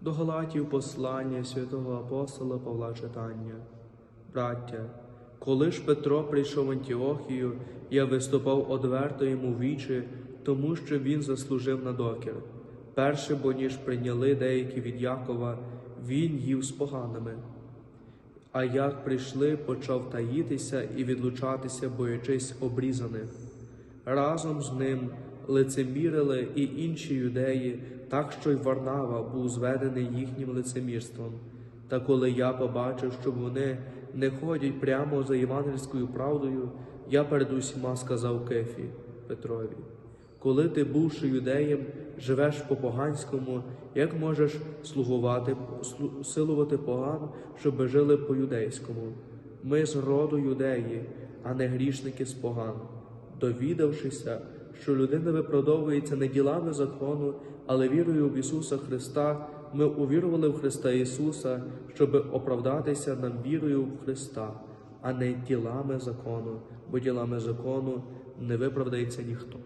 До Галатів послання святого апостола Павла читання. Браття, коли ж Петро прийшов в Антіохію, я виступав одверто йому вічі, тому що він заслужив на докір. Перше, бо ніж прийняли деякі від Якова, він їв з поганими. А як прийшли, почав таїтися і відлучатися, боячись обрізаних. Разом з ним лицемірили і інші юдеї, так що й Варнава був зведений їхнім лицемірством. Та коли я побачив, що вони не ходять прямо за євангельською правдою, я перед усіма сказав Кефі Петрові: коли ти, бувши юдеєм, живеш по поганському, як можеш слугувати, слу- силувати поган, щоби жили по юдейському? Ми з роду юдеї, а не грішники з поган довідавшися, що людина виправдовується не ділами закону, але вірою в Ісуса Христа, ми увірували в Христа Ісуса, щоб оправдатися нам вірою в Христа, а не ділами закону, бо ділами закону не виправдається ніхто.